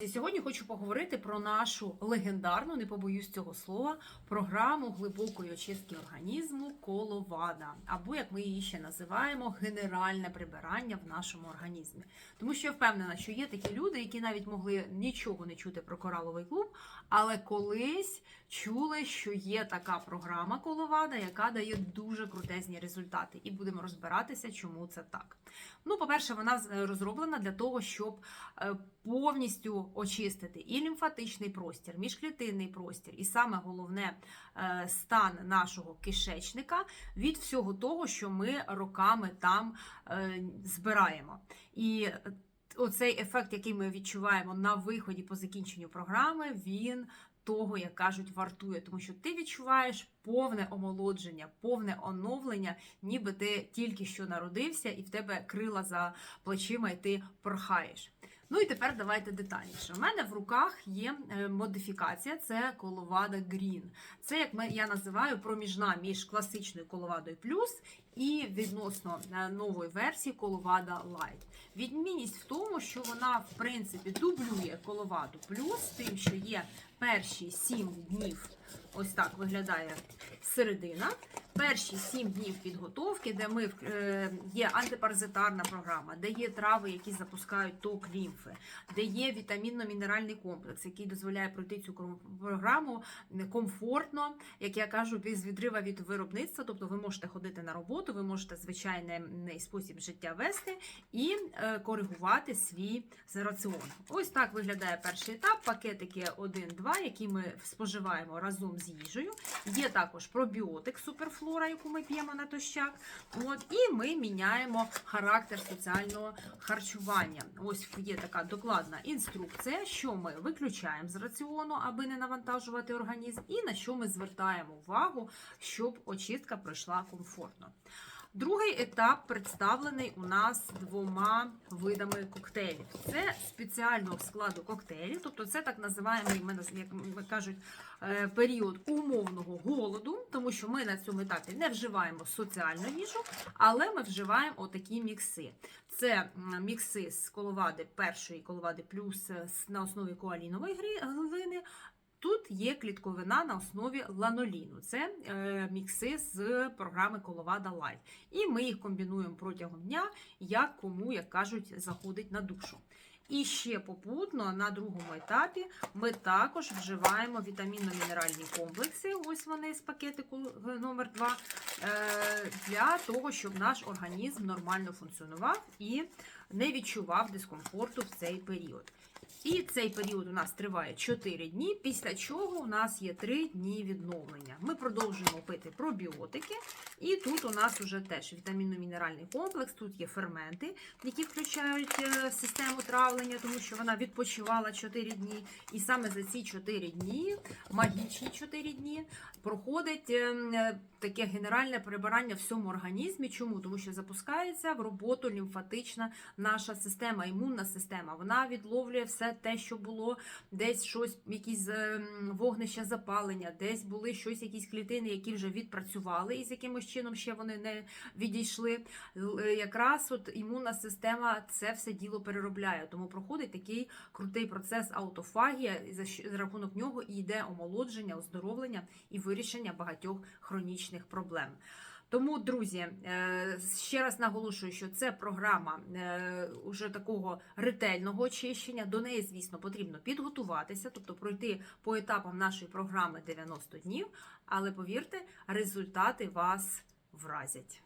І Сьогодні хочу поговорити про нашу легендарну, не побоюсь цього слова, програму глибокої очистки організму коловада, або як ми її ще називаємо, генеральне прибирання в нашому організмі. Тому що я впевнена, що є такі люди, які навіть могли нічого не чути про кораловий клуб, але колись чули, що є така програма коловада, яка дає дуже крутезні результати. І будемо розбиратися, чому це так. Ну, по-перше, вона розроблена для того, щоб е, повністю очистити і лімфатичний простір, міжклітинний простір, і саме головне е, стан нашого кишечника від всього того, що ми роками там е, збираємо. І оцей ефект, який ми відчуваємо на виході по закінченню програми, він того, як кажуть, вартує, тому що ти відчуваєш повне омолодження, повне оновлення, ніби ти тільки що народився, і в тебе крила за плечима, і ти порхаєш. Ну і тепер давайте детальніше. У мене в руках є е, модифікація, це коловада Green. Це, як я називаю, проміжна між класичною коловадою плюс і відносно е, нової версії коловада Light. Відмінність в тому, що вона, в принципі, дублює коловаду плюс, тим, що є перші 7 днів, ось так виглядає середина. Перші 7 днів підготовки, де ми е, є антипаразитарна програма, де є трави, які запускають ток лімфи, де є вітамінно-мінеральний комплекс, який дозволяє пройти цю програму комфортно, як я кажу, без відрива від виробництва. Тобто ви можете ходити на роботу, ви можете звичайний спосіб життя вести і е, коригувати свій раціон. Ось так виглядає перший етап. Пакетики 1-2, які ми споживаємо разом з їжею. Є також пробіотик суперфлора, яку ми п'ємо натощак. От, і ми міняємо характер соціального харчування. Ось є така докладна інструкція, що ми виключаємо з раціону, аби не навантажувати організм, і на що ми звертаємо увагу, щоб очистка пройшла комфортно. Другий етап представлений у нас двома видами коктейлів. Це спеціального складу коктейлів, тобто це так називаємо, як кажуть, е, період умовного голоду, тому що ми на цьому етапі не вживаємо соціальну їжу, але ми вживаємо отакі мікси. Це мікси з коловади першої коловади плюс е, на основі коалінової глини. Тут є клітковина на основі ланоліну. Це е, мікси з програми Коловада Light. І ми їх комбінуємо протягом дня, як кому, як кажуть, заходить на душу. І ще попутно на другому етапі ми також вживаємо вітамінно-мінеральні комплекси. Ось вони з пакетику номер 2 для того, щоб наш організм нормально функціонував і не відчував дискомфорту в цей період. І цей період у нас триває 4 дні, після чого у нас є 3 дні відновлення. Ми продовжуємо пити пробіотики, і тут у нас уже теж вітамінно-мінеральний комплекс, тут є ферменти, які включають е, систему травлення, тому що вона відпочивала 4 дні. І саме за ці 4 дні, магічні 4 дні, проходить ем, е, таке генеральне прибирання в всьому організмі. Чому? Тому що запускається в роботу лімфатична наша система, імунна система. Вона відловлює все те, що було десь щось, якісь вогнища запалення, десь були щось, якісь клітини, які вже відпрацювали, і з якимось чином ще вони не відійшли. Е, Якраз от імунна система це все діло переробляє. Тому проходить такий крутий процес аутофагія, за рахунок нього і йде омолодження, оздоровлення і вирішення багатьох хронічних проблем. Тому, друзі, е, ще раз наголошую, що це програма е, уже такого ретельного очищення. До неї, звісно, потрібно підготуватися, тобто пройти по етапам нашої програми 90 днів. Але повірте, результати вас вразять.